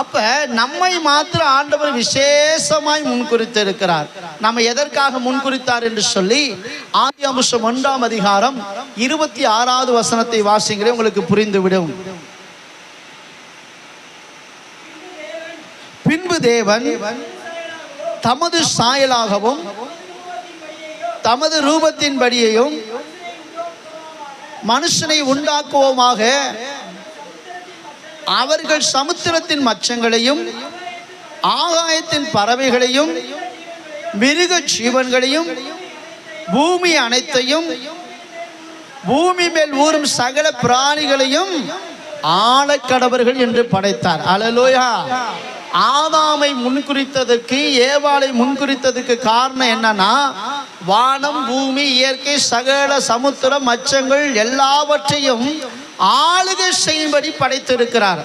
அப்ப நம்மை மாத்திரம் ஆண்டவர் விசேஷமாய் முன்குறித்திருக்கிறார். நம்ம எதற்காக முன்குறித்தார் என்று சொல்லி ஆதி அம்சம் ஒன்றாம் அதிகாரம் இருபத்தி ஆறாவது வசனத்தை வாசிங்களே உங்களுக்கு புரிந்துவிடும். பின்பு தேவன் தமது சாயலாகவும் தமது ரூபத்தின்படியையும் மனுஷனை உண்டாக்குவோமாக அவர்கள் சமுத்திரத்தின் மச்சங்களையும் ஆகாயத்தின் பறவைகளையும் மிருக ஜீவன்களையும் பூமி அனைத்தையும் பூமி மேல் ஊறும் சகல பிராணிகளையும் ஆழக்கடவர்கள் என்று படைத்தார். அலலோயா! ஆதாமை முன்குறித்ததற்கு ஏவாளை முன்குறித்ததுக்கு காரணம் என்னன்னா வானம் பூமி இயற்கை சகல சமுத்திரம் மச்சங்கள் எல்லாவற்றையும் ஆளுகை செய்யும்படி படைத்திருக்கிறார்.